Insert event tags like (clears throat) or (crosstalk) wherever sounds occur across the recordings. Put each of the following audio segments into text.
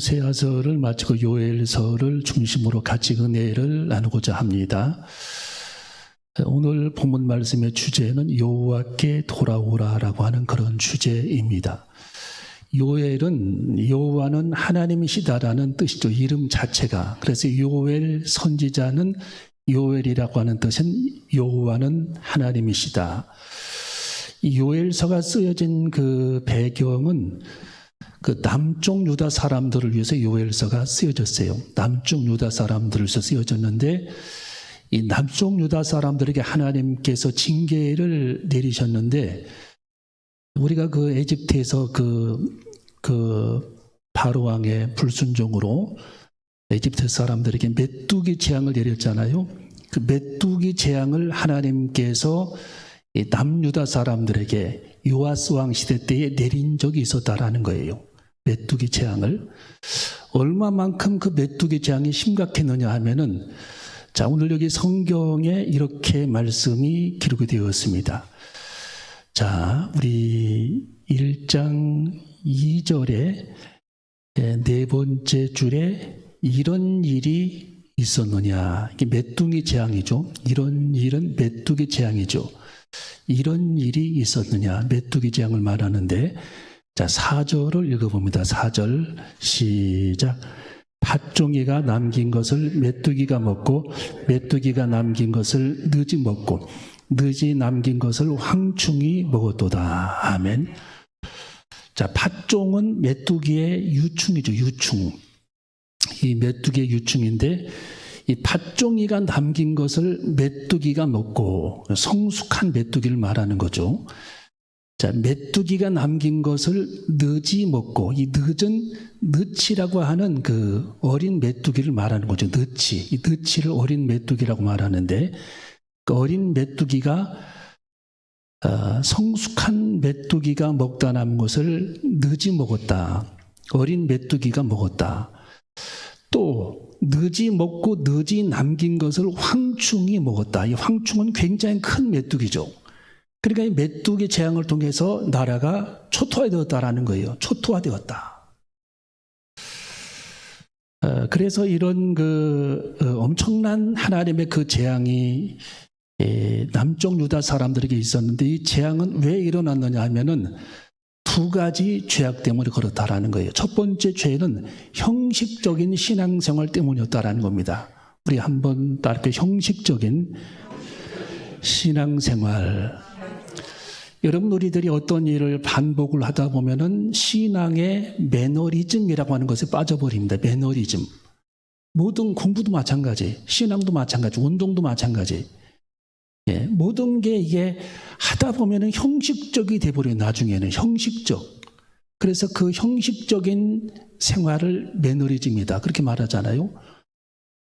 호세아서를 마치고 요엘서를 중심으로 같이 은혜를 나누고자 합니다. 오늘 본문 말씀의 주제는 여호와께 돌아오라라고 하는 그런 주제입니다. 요엘은 여호와는 하나님이시다라는 뜻이죠. 이름 자체가. 그래서 요엘 선지자는 요엘이라고 하는 뜻은 여호와는 하나님이시다. 이 요엘서가 쓰여진 그 배경은 그 남쪽 유다 사람들을 위해서 요엘서가 쓰여졌어요. 남쪽 유다 사람들을 위해서 쓰여졌는데 이 남쪽 유다 사람들에게 하나님께서 징계를 내리셨는데 우리가 그 에집트에서 그, 그 바로 왕의 불순종으로 에집트 사람들에게 메뚜기 재앙을 내렸잖아요. 그 메뚜기 재앙을 하나님께서 이 남유다 사람들에게 요아스 왕 시대 때에 내린 적이 있었다라는 거예요. 메뚜기 재앙을 얼마만큼 그 메뚜기 재앙이 심각했느냐 하면은 자 오늘 여기 성경에 이렇게 말씀이 기록이 되었습니다. 자 우리 1장 2절에 네 번째 줄에 이런 일이 있었느냐 이게 메뚜기 재앙이죠. 이런 일은 메뚜기 재앙이죠. 이런 일이 있었느냐 메뚜기 재앙을 말하는데 자 4절을 읽어봅니다. 4절 시작 팥종이가 남긴 것을 메뚜기가 먹고 메뚜기가 남긴 것을 늦이 먹고 늦이 남긴 것을 황충이 먹었도다. 아멘. 자, 팥종은 메뚜기의 유충이죠. 유충. 이 메뚜기의 유충인데 이 팥종이가 남긴 것을 메뚜기가 먹고 성숙한 메뚜기를 말하는 거죠. 자, 메뚜기가 남긴 것을 늦이 먹고 이 늦은 늦이라고 하는 그 어린 메뚜기를 말하는 거죠. 늦이. 이 늦이를 어린 메뚜기라고 말하는데 그 어린 메뚜기가 어, 성숙한 메뚜기가 먹다 남은 것을 늦이 먹었다. 어린 메뚜기가 먹었다. 또 늦이 먹고 늦이 남긴 것을 황충이 먹었다. 이 황충은 굉장히 큰 메뚜기죠. 그러니까 이 메뚜기 재앙을 통해서 나라가 초토화되었다라는 거예요. 초토화되었다. 어, 그래서 이런 그 어, 엄청난 하나님의 그 재앙이 에, 남쪽 유다 사람들에게 있었는데 이 재앙은 왜 일어났느냐 하면은 두 가지 죄악 때문에 그렇다라는 거예요. 첫 번째 죄는 형식적인 신앙생활 때문이었다라는 겁니다. 우리 한번 따르게 형식적인 신앙생활. 여러분 우리들이 어떤 일을 반복을 하다 보면은 신앙의 매너리즘이라고 하는 것에 빠져버립니다. 매너리즘. 모든 공부도 마찬가지, 신앙도 마찬가지, 운동도 마찬가지. 예, 모든 게 이게 하다 보면은 형식적이 돼버려요. 나중에는 형식적. 그래서 그 형식적인 생활을 매너리즘이다. 그렇게 말하잖아요.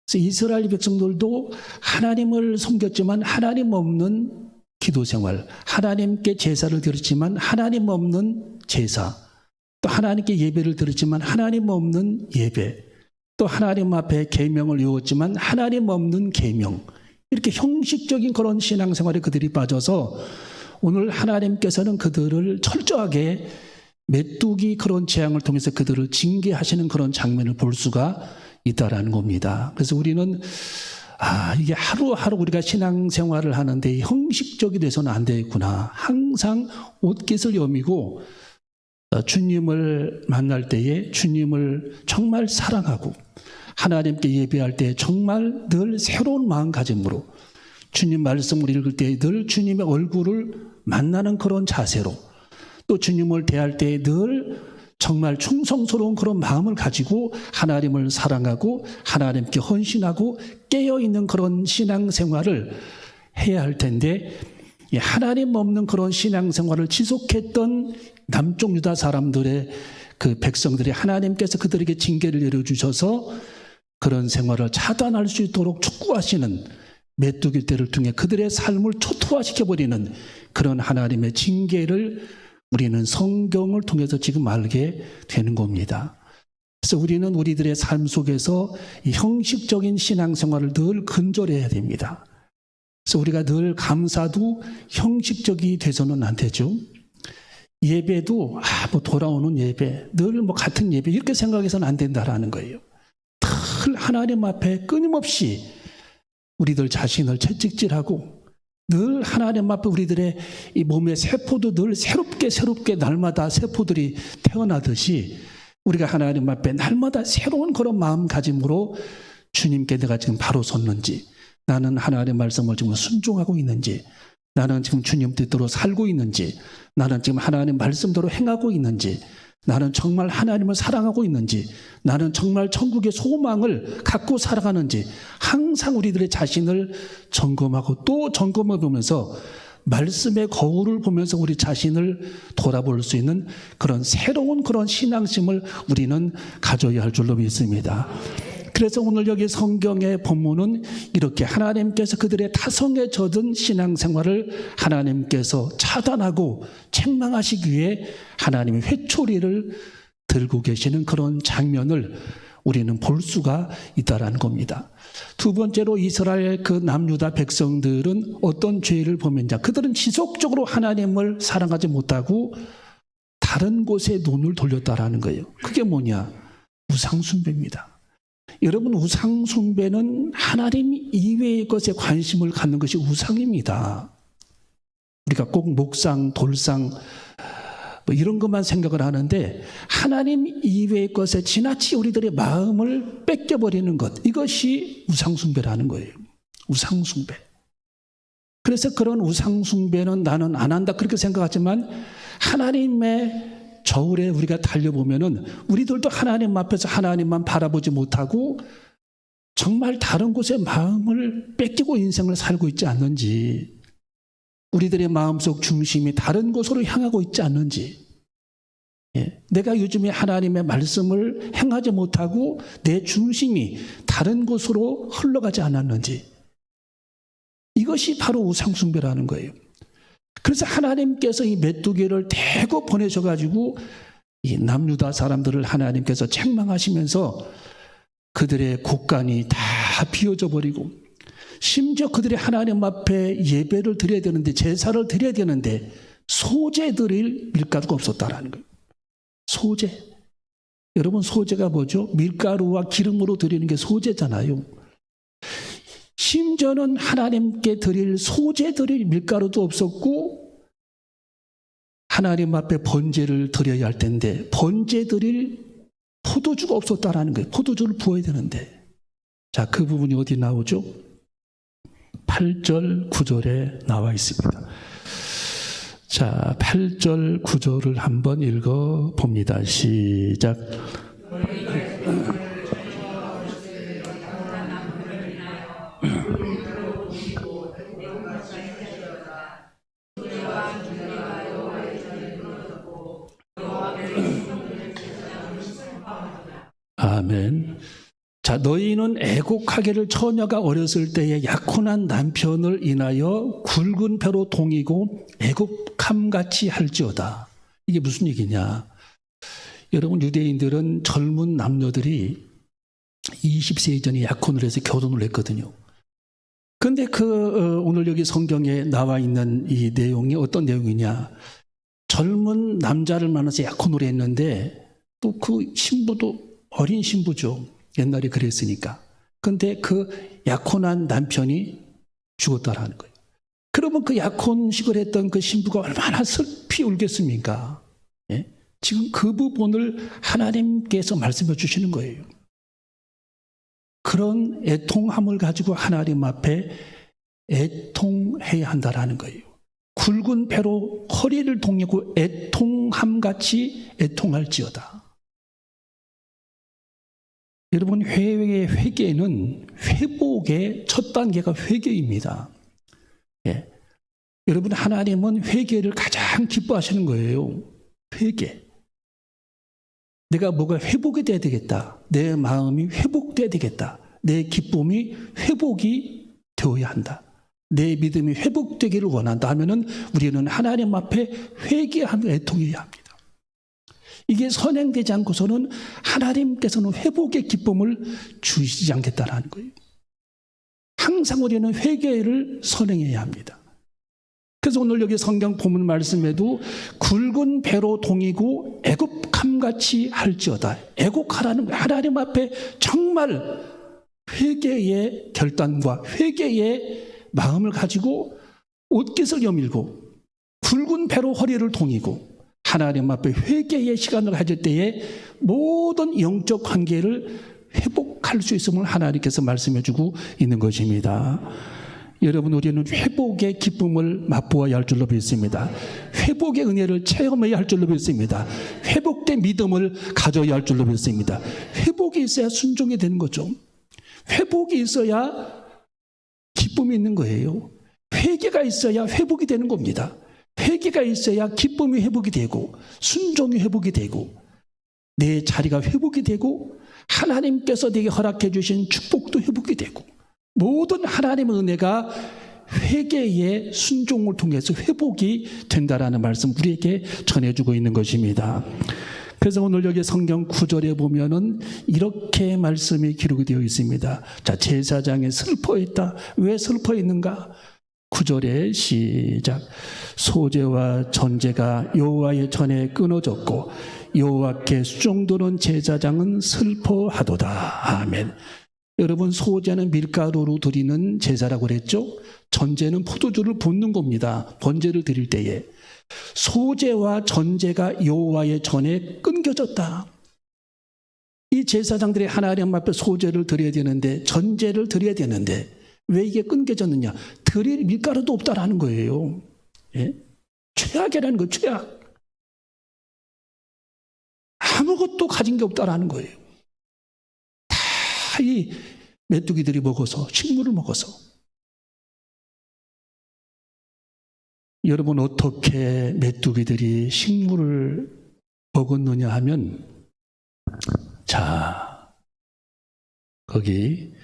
그래서 이스라엘 백성들도 하나님을 섬겼지만 하나님 없는 기도 생활, 하나님께 제사를 드렸지만 하나님 없는 제사, 또 하나님께 예배를 드렸지만 하나님 없는 예배, 또 하나님 앞에 계명을 외웠지만 하나님 없는 계명. 이렇게 형식적인 그런 신앙생활에 그들이 빠져서 오늘 하나님께서는 그들을 철저하게 메뚜기 그런 재앙을 통해서 그들을 징계하시는 그런 장면을 볼 수가 있다라는 겁니다. 그래서 우리는 아, 이게 하루하루 우리가 신앙생활을 하는데 형식적이 돼서는 안 되겠구나. 항상 옷깃을 여미고 어, 주님을 만날 때에 주님을 정말 사랑하고 하나님께 예배할 때 정말 늘 새로운 마음가짐으로 주님 말씀을 읽을 때 늘 주님의 얼굴을 만나는 그런 자세로 또 주님을 대할 때 늘 정말 충성스러운 그런 마음을 가지고 하나님을 사랑하고 하나님께 헌신하고 깨어 있는 그런 신앙 생활을 해야 할 텐데 하나님 없는 그런 신앙 생활을 지속했던 남쪽 유다 사람들의 그 백성들이 하나님께서 그들에게 징계를 내려 주셔서 그런 생활을 차단할 수 있도록 촉구하시는 메뚜기 때를 통해 그들의 삶을 초토화시켜 버리는 그런 하나님의 징계를 우리는 성경을 통해서 지금 알게 되는 겁니다. 그래서 우리는 우리들의 삶 속에서 형식적인 신앙생활을 늘 근절해야 됩니다. 그래서 우리가 늘 감사도 형식적이 돼서는 안 되죠. 예배도 아, 뭐 돌아오는 예배, 늘 뭐 같은 예배 이렇게 생각해서는 안 된다라는 거예요. 늘 하나님 앞에 끊임없이 우리들 자신을 채찍질하고 늘 하나님 앞에 우리들의 이 몸의 세포도 늘 새롭게 새롭게 날마다 세포들이 태어나듯이 우리가 하나님 앞에 날마다 새로운 그런 마음가짐으로 주님께 내가 지금 바로 섰는지 나는 하나님의 말씀을 지금 순종하고 있는지 나는 지금 주님 뜻대로 살고 있는지 나는 지금 하나님 말씀대로 행하고 있는지 나는 정말 하나님을 사랑하고 있는지 나는 정말 천국의 소망을 갖고 살아가는지 항상 우리들의 자신을 점검하고 또 점검해 보면서 말씀의 거울을 보면서 우리 자신을 돌아볼 수 있는 그런 새로운 그런 신앙심을 우리는 가져야 할 줄로 믿습니다. 그래서 오늘 여기 성경의 본문은 이렇게 하나님께서 그들의 타성에 젖은 신앙생활을 하나님께서 차단하고 책망하시기 위해 하나님의 회초리를 들고 계시는 그런 장면을 우리는 볼 수가 있다라는 겁니다. 두 번째로 이스라엘 그 남유다 백성들은 어떤 죄를 범했냐? 그들은 지속적으로 하나님을 사랑하지 못하고 다른 곳에 눈을 돌렸다라는 거예요. 그게 뭐냐? 우상숭배입니다. 여러분 우상 숭배는 하나님 이외의 것에 관심을 갖는 것이 우상입니다. 우리가 꼭 목상, 돌상 뭐 이런 것만 생각을 하는데 하나님 이외의 것에 지나치 우리들의 마음을 뺏겨 버리는 것 이것이 우상 숭배라는 거예요. 우상 숭배. 그래서 그런 우상 숭배는 나는 안 한다 그렇게 생각하지만 하나님의 저울에 우리가 달려보면은 우리들도 하나님 앞에서 하나님만 바라보지 못하고 정말 다른 곳에 마음을 뺏기고 인생을 살고 있지 않는지 우리들의 마음속 중심이 다른 곳으로 향하고 있지 않는지 예, 내가 요즘에 하나님의 말씀을 행하지 못하고 내 중심이 다른 곳으로 흘러가지 않았는지 이것이 바로 우상숭배라는 거예요. 그래서 하나님께서 이 메뚜기를 대고 보내셔가지고 이 남유다 사람들을 하나님께서 책망하시면서 그들의 곡간이 다 비어져 버리고 심지어 그들이 하나님 앞에 예배를 드려야 되는데 제사를 드려야 되는데 소재 드릴 밀가루가 없었다라는 거예요. 소재. 여러분 소재가 뭐죠? 밀가루와 기름으로 드리는 게 소재잖아요. 심지어는 하나님께 드릴 소재 드릴 밀가루도 없었고 하나님 앞에 번제를 드려야 할 텐데 번제 드릴 포도주가 없었다라는 거예요. 포도주를 부어야 되는데. 자, 그 부분이 어디 나오죠? 8절, 9절에 나와 있습니다. 자, 8절, 9절을 한번 읽어 봅니다. 시작. 아멘. 자, 너희는 애곡하기를 처녀가 어렸을 때에 약혼한 남편을 인하여 굵은 배로 동이고 애곡함 같이 할지어다. 이게 무슨 얘기냐? 여러분 유대인들은 젊은 남녀들이 20세 이전에 약혼을 해서 결혼을 했거든요. 근데 그 어, 오늘 여기 성경에 나와 있는 이 내용이 어떤 내용이냐? 젊은 남자를 만나서 약혼을 했는데 또 그 신부도 어린 신부죠. 옛날에 그랬으니까. 근데 그 약혼한 남편이 죽었다라는 거예요. 그러면 그 약혼식을 했던 그 신부가 얼마나 슬피 울겠습니까? 예? 지금 그 부분을 하나님께서 말씀해 주시는 거예요. 그런 애통함을 가지고 하나님 앞에 애통해야 한다라는 거예요. 굵은 배로 허리를 동이고 애통함 같이 애통할지어다. 여러분 회의 회개는 회복의 첫 단계가 회개입니다. 예. 여러분 하나님은 회개를 가장 기뻐하시는 거예요. 회개. 내가 뭐가 회복이 돼야 되겠다. 내 마음이 회복돼야 되겠다. 내 기쁨이 회복이 되어야 한다. 내 믿음이 회복되기를 원한다 하면은 우리는 하나님 앞에 회개하며 애통해야 합니다. 이게 선행되지 않고서는 하나님께서는 회복의 기쁨을 주시지 않겠다라는 거예요. 항상 우리는 회개를 선행해야 합니다. 그래서 오늘 여기 성경 본문 말씀에도 굵은 배로 동이고 애국함같이 할지어다. 애국하라는 거 하나님 앞에 정말 회개의 결단과 회개의 마음을 가지고 옷깃을 여밀고 굵은 배로 허리를 동이고 하나님 앞에 회개의 시간을 가질 때에 모든 영적 관계를 회복할 수 있음을 하나님께서 말씀해 주고 있는 것입니다. 여러분 우리는 회복의 기쁨을 맛보아야 할 줄로 믿습니다. 회복의 은혜를 체험해야 할 줄로 믿습니다. 회복된 믿음을 가져야 할 줄로 믿습니다. 회복이 있어야 순종이 되는 거죠. 회복이 있어야 기쁨이 있는 거예요. 회개가 있어야 회복이 되는 겁니다. 회개가 있어야 기쁨이 회복이 되고 순종이 회복이 되고 내 자리가 회복이 되고 하나님께서 내게 허락해 주신 축복도 회복이 되고 모든 하나님의 은혜가 회개의 순종을 통해서 회복이 된다라는 말씀 우리에게 전해주고 있는 것입니다. 그래서 오늘 여기 성경 구절에 보면은 이렇게 말씀이 기록이 되어 있습니다. 자, 제사장이 슬퍼했다. 왜 슬퍼했는가? 구절에 시작. 소재와 전제가 여호와의 전에 끊어졌고 여호와께 수종도는 제사장은 슬퍼하도다. 아멘. 여러분 소재는 밀가루로 드리는 제사라고 그랬죠? 전제는 포도주를 붓는 겁니다. 번제를 드릴 때에 소재와 전제가 여호와의 전에 끊겨졌다. 이 제사장들이 하나님 앞에 소재를 드려야 되는데 전제를 드려야 되는데 왜 이게 끊겨졌느냐? 드릴 밀가루도 없다라는 거예요. 예? 최악이라는 거 최악. 아무것도 가진 게 없다라는 거예요. 다 이 메뚜기들이 먹어서 식물을 먹어서 여러분 어떻게 메뚜기들이 식물을 먹었느냐 하면 자 거기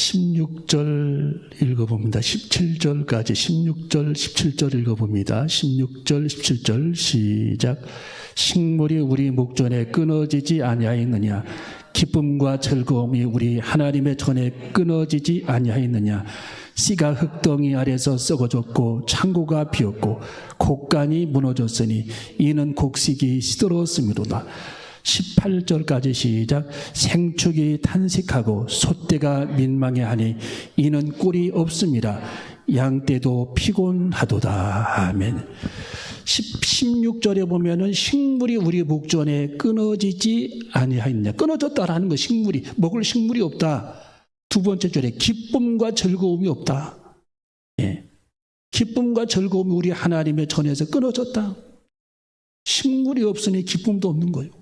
16절 읽어봅니다. 17절까지. 16절 17절 읽어봅니다. 16절 17절 시작. 식물이 우리 목전에 끊어지지 아니하였느냐? 기쁨과 즐거움이 우리 하나님의 전에 끊어지지 아니하였느냐? 씨가 흙덩이 아래서 썩어졌고 창고가 비었고 곡간이 무너졌으니 이는 곡식이 시들었음이로다 18절까지 시작. 생축이 탄식하고 소떼가 민망해 하니 이는 꿀이 없음이라 양떼도 피곤하도다. 아멘. 16절에 보면은 식물이 우리 목전에 끊어지지 아니하였냐. 끊어졌다라는 거 식물이 먹을 식물이 없다. 두 번째 절에 기쁨과 즐거움이 없다. 예. 기쁨과 즐거움이 우리 하나님의 전에서 끊어졌다. 식물이 없으니 기쁨도 없는 거예요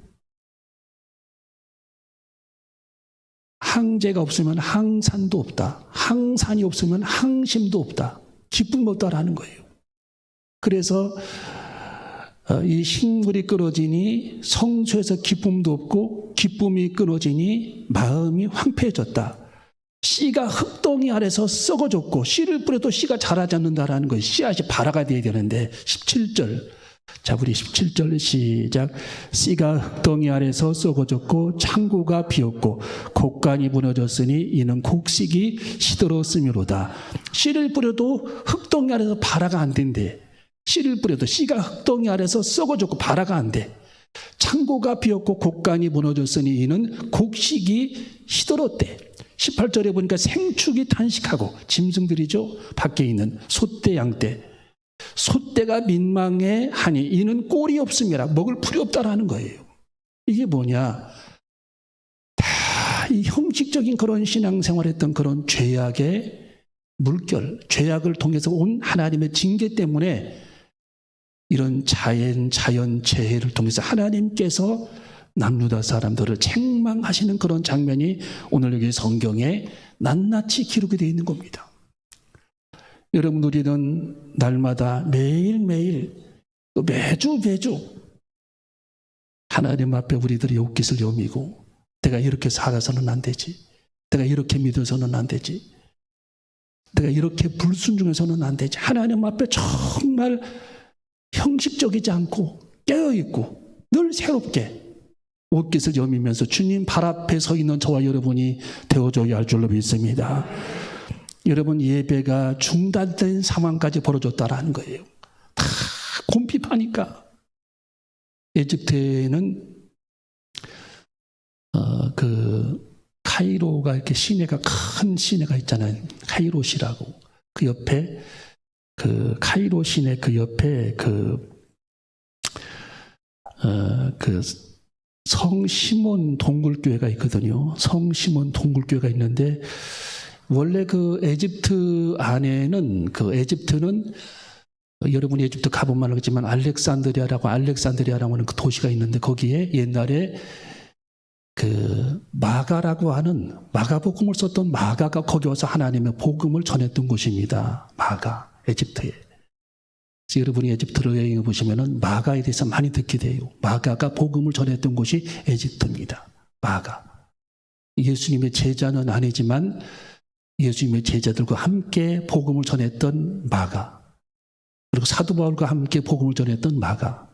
항제가 없으면 항산도 없다. 항산이 없으면 항심도 없다. 기쁨 없다라는 거예요. 그래서 어, 이 식물이 끊어지니 성소에서 기쁨도 없고 기쁨이 끊어지니 마음이 황폐해졌다. 씨가 흙덩이 아래서 썩어졌고 씨를 뿌려도 씨가 자라지 않는다라는 거예요. 씨앗이 발화가 돼야 되는데 17절 자, 우리 17절 시작. 씨가 흙덩이 아래서 썩어졌고 창고가 비었고 곡간이 무너졌으니 이는 곡식이 시들었음이로다. 씨를 뿌려도 흙덩이 아래서 발화가 안 된대. 씨를 뿌려도 씨가 흙덩이 아래서 썩어졌고 발화가 안 돼. 창고가 비었고 곡간이 무너졌으니 이는 곡식이 시들었대. 18절에 보니까 생축이 탄식하고 짐승들이죠. 밖에 있는 소떼 양떼. 소떼가 민망해 하니 이는 꼴이 없음이라 먹을 풀이 없다라는 거예요. 이게 뭐냐? 다 이 형식적인 그런 신앙생활했던 그런 죄악의 물결, 죄악을 통해서 온 하나님의 징계 때문에 이런 자연 자연 재해를 통해서 하나님께서 남루다 사람들을 책망하시는 그런 장면이 오늘 여기 성경에 낱낱이 기록이 되어 있는 겁니다. 여러분 우리는 날마다 매일매일 또 매주 매주 하나님 앞에 우리들의 옷깃을 여미고 내가 이렇게 살아서는 안 되지. 내가 이렇게 믿어서는 안 되지. 내가 이렇게 불순종해서는 안 되지. 하나님 앞에 정말 형식적이지 않고 깨어있고 늘 새롭게 옷깃을 여미면서 주님 발 앞에 서 있는 저와 여러분이 되어줘야 할 줄로 믿습니다. 여러분 예배가 중단된 상황까지 벌어졌다라는 거예요. 다 곰핍하니까 에집트에는 어, 그 카이로가 이렇게 시내가 큰 시내가 있잖아요. 카이로시라고 그 옆에 그 카이로 시내 그 옆에 그 어, 그 성시몬 동굴교회가 있거든요. 성시몬 동굴교회가 있는데 원래 그 에집트 안에는 그 에집트는 여러분이 에집트 가보면 알겠지만 알렉산드리아라고 알렉산드리아라고 하는 그 도시가 있는데 거기에 옛날에 그 마가라고 하는 마가복음을 썼던 마가가 거기 와서 하나님의 복음을 전했던 곳입니다. 마가 에집트에. 여러분이 에집트로 여행해 보시면은 마가에 대해서 많이 듣게 돼요. 마가가 복음을 전했던 곳이 에집트입니다. 마가. 예수님의 제자는 아니지만 예수님의 제자들과 함께 복음을 전했던 마가. 그리고 사도 바울과 함께 복음을 전했던 마가.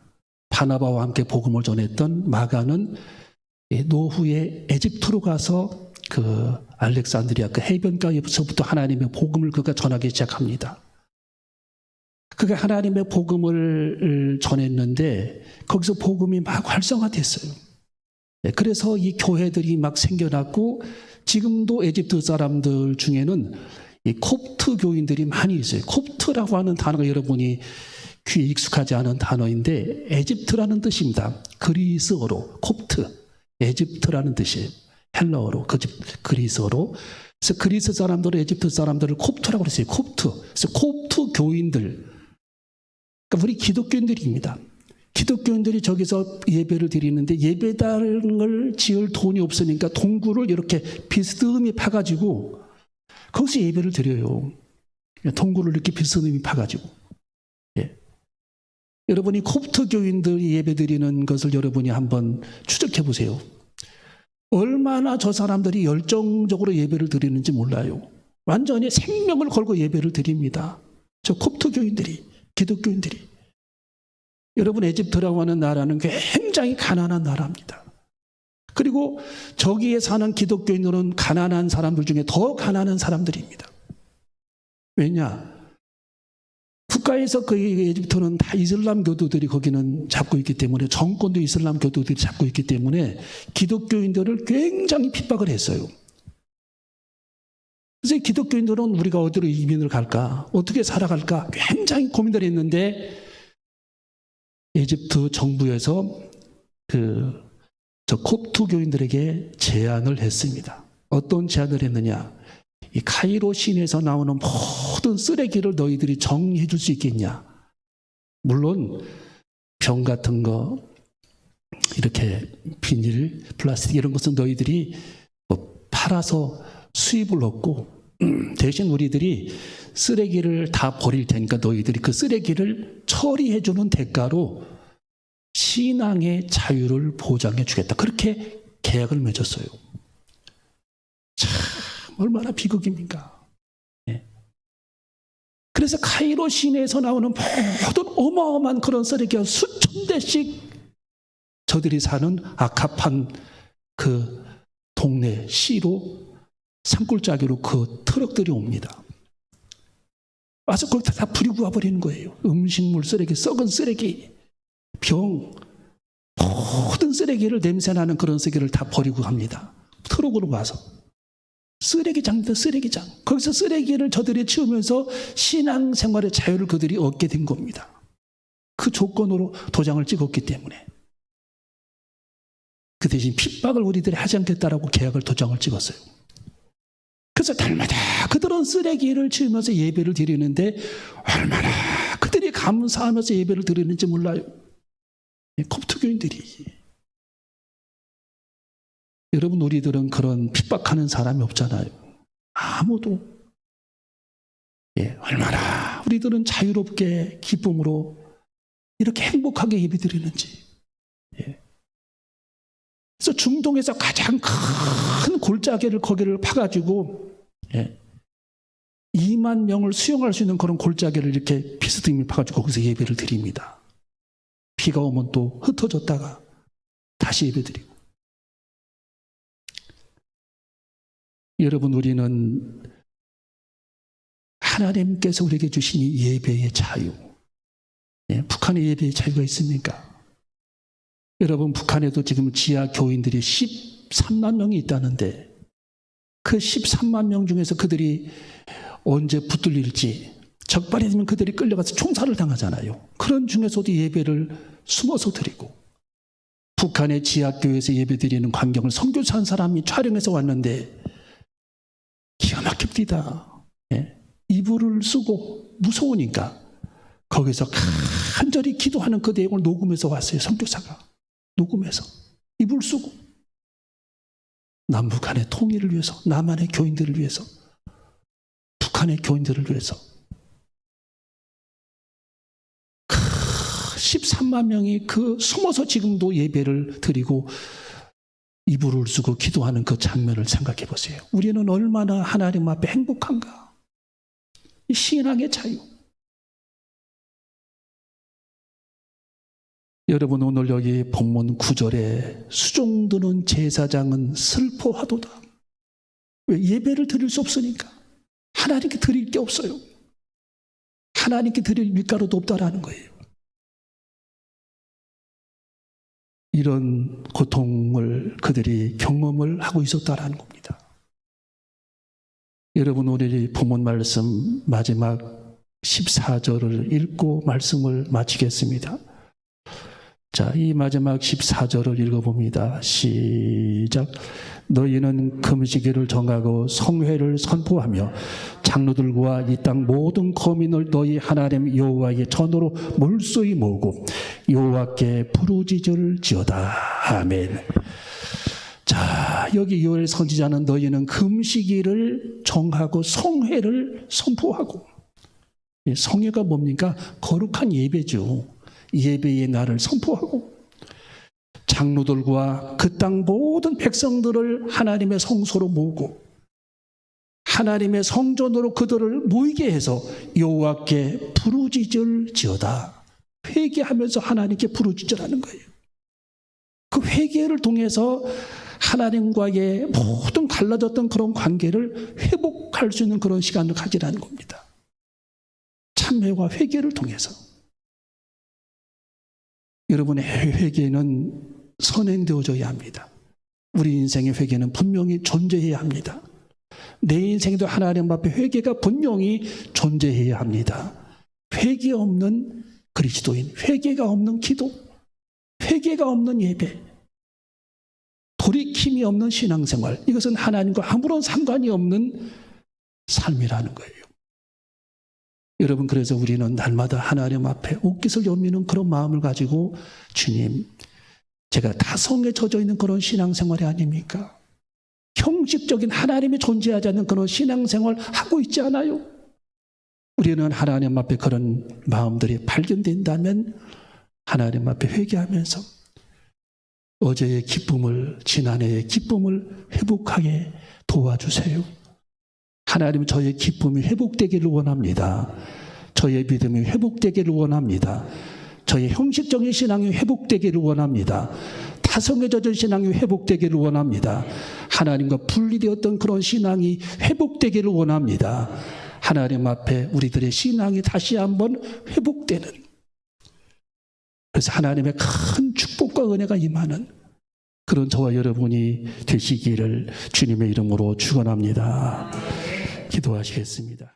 바나바와 함께 복음을 전했던 마가는 예, 노후에 에집트로 가서 그 알렉산드리아 그 해변가에서부터 하나님의 복음을 그가 전하기 시작합니다. 그가 하나님의 복음을 전했는데 거기서 복음이 막 활성화됐어요. 예, 그래서 이 교회들이 막 생겨났고 지금도 에집트 사람들 중에는 이 콥트 교인들이 많이 있어요. 콥트라고 하는 단어가 여러분이 귀에 익숙하지 않은 단어인데 에집트라는 뜻입니다. 그리스어로 콥트. 에집트라는 뜻이에요. 헬러어로, 그 그리스어로. 그래서 그리스 사람들은 에집트 사람들을 콥트라고 그랬어요. 콥트. 그래서 콥트 교인들. 그러니까 우리 기독교인들입니다. 기독교인들이 저기서 예배를 드리는데 예배당을 지을 돈이 없으니까 동굴을 이렇게 비스듬히 파가지고 거기서 예배를 드려요. 동굴을 이렇게 비스듬히 파가지고. 예. 여러분이 콥트 교인들이 예배 드리는 것을 여러분이 한번 추적해 보세요. 얼마나 저 사람들이 열정적으로 예배를 드리는지 몰라요. 완전히 생명을 걸고 예배를 드립니다. 저 콥트 교인들이, 기독교인들이. 여러분, 에집트라고 하는 나라는 굉장히 가난한 나라입니다. 그리고 저기에 사는 기독교인들은 가난한 사람들 중에 더 가난한 사람들입니다. 왜냐? 국가에서 그 에집트는 다 이슬람 교도들이 거기는 잡고 있기 때문에 정권도 이슬람 교도들이 잡고 있기 때문에 기독교인들을 굉장히 핍박을 했어요. 그래서 기독교인들은 우리가 어디로 이민을 갈까? 어떻게 살아갈까? 굉장히 고민을 했는데 에집트 정부에서 그 저 콥트 교인들에게 제안을 했습니다. 어떤 제안을 했느냐? 이 카이로 시내에서 나오는 모든 쓰레기를 너희들이 정리해 줄 수 있겠냐? 물론 병 같은 거 이렇게 비닐, 플라스틱 이런 것은 너희들이 뭐 팔아서 수입을 얻고 (clears throat) 대신 우리들이 쓰레기를 다 버릴 테니까 너희들이 그 쓰레기를 처리해 주는 대가로 신앙의 자유를 보장해 주겠다. 그렇게 계약을 맺었어요. 참 얼마나 비극입니까? 예. 그래서 카이로 시내에서 나오는 모든 어마어마한 그런 쓰레기가 수천 대씩 저들이 사는 아카판 그 동네 시로 산골짜기로 그 트럭들이 옵니다. 와서 거기다 다 버리고 와버리는 거예요. 음식물 쓰레기, 썩은 쓰레기, 병, 모든 쓰레기를 냄새나는 그런 쓰레기를 다 버리고 갑니다. 트럭으로 와서. 쓰레기장입니다, 쓰레기장. 거기서 쓰레기를 저들이 치우면서 신앙생활의 자유를 그들이 얻게 된 겁니다. 그 조건으로 도장을 찍었기 때문에. 그 대신 핍박을 우리들이 하지 않겠다라고 계약을 도장을 찍었어요. 그래서 달마다 그들은 쓰레기를 치우면서 예배를 드리는데 얼마나 그들이 감사하면서 예배를 드리는지 몰라요. 컵투교인들이. 여러분, 우리들은 그런 핍박하는 사람이 없잖아요. 아무도. 예, 얼마나 우리들은 자유롭게 기쁨으로 이렇게 행복하게 예배 드리는지. 예. 그래서 중동에서 가장 큰 골짜기를 거기를 파가지고 예. 2만 명을 수용할 수 있는 그런 골짜기를 이렇게 비스듬히 파가지고 거기서 예배를 드립니다. 비가 오면 또 흩어졌다가 다시 예배 드리고. 여러분, 우리는 하나님께서 우리에게 주신 이 예배의 자유. 예, 북한에 예배의 자유가 있습니까? 여러분, 북한에도 지금 지하 교인들이 13만 명이 있다는데 그 13만 명 중에서 그들이 언제 붙들릴지 적발이 되면 그들이 끌려가서 총살을 당하잖아요. 그런 중에서도 예배를 숨어서 드리고 북한의 지하교회에서 예배 드리는 광경을 선교사 한 사람이 촬영해서 왔는데 기가 막힙니다. 예. 이불을 쓰고 무서우니까 거기서 간절히 기도하는 그 내용을 녹음해서 왔어요. 선교사가 녹음해서 이불 쓰고 남북 한의 통일을 위해서 남한의 교인들을 위해서 북한의 교인들을 위해서 크, 13만 명이 그 숨어서 지금도 예배를 드리고 이불을 쓰고 기도하는 그 장면을 생각해 보세요. 우리는 얼마나 하나님 앞에 행복한가? 이 신앙의 자유. 여러분 오늘 여기 본문 9절에 수종드는 제사장은 슬퍼하도다. 왜 예배를 드릴 수 없으니까 하나님께 드릴 게 없어요. 하나님께 드릴 밀가루도 없다라는 거예요. 이런 고통을 그들이 경험을 하고 있었다라는 겁니다. 여러분 오늘 본문 말씀 마지막 14절을 읽고 말씀을 마치겠습니다. 자, 이 마지막 14절을 읽어봅니다. 시작. 너희는 금식일을 정하고 성회를 선포하며 장로들과 이 땅 모든 거민을 너희 하나님 여호와의 전으로 몰수히 모으고 여호와께 부르짖을 지어다. 아멘. 자, 여기 요엘 선지자는 너희는 금식일을 정하고 성회를 선포하고 이 성회가 뭡니까? 거룩한 예배죠. 예배의 날을 선포하고 장로들과 그 땅 모든 백성들을 하나님의 성소로 모으고 하나님의 성전으로 그들을 모이게 해서 여호와께 부르짖을 지어다. 회개하면서 하나님께 부르짖으라는 거예요. 그 회개를 통해서 하나님과의 모든 갈라졌던 그런 관계를 회복할 수 있는 그런 시간을 가지라는 겁니다. 참회와 회개를 통해서. 여러분의 회개는 선행되어져야 합니다. 우리 인생의 회개는 분명히 존재해야 합니다. 내 인생도 하나님 앞에 회개가 분명히 존재해야 합니다. 회개 없는 그리스도인, 회개가 없는 기도, 회개가 없는 예배, 돌이킴이 없는 신앙생활, 이것은 하나님과 아무런 상관이 없는 삶이라는 거예요. 여러분, 그래서 우리는 날마다 하나님 앞에 옷깃을 여미는 그런 마음을 가지고 주님, 제가 다성에 젖어 있는 그런 신앙생활이 아닙니까? 형식적인 하나님이 존재하지 않는 그런 신앙생활 하고 있지 않아요? 우리는 하나님 앞에 그런 마음들이 발견된다면 하나님 앞에 회개하면서 어제의 기쁨을, 지난해의 기쁨을 회복하게 도와주세요. 하나님 저의 기쁨이 회복되기를 원합니다. 저의 믿음이 회복되기를 원합니다. 저의 형식적인 신앙이 회복되기를 원합니다. 타성에 젖은 신앙이 회복되기를 원합니다. 하나님과 분리되었던 그런 신앙이 회복되기를 원합니다. 하나님 앞에 우리들의 신앙이 다시 한번 회복되는 그래서 하나님의 큰 축복과 은혜가 임하는 그런 저와 여러분이 되시기를 주님의 이름으로 축원합니다. 기도하시겠습니다.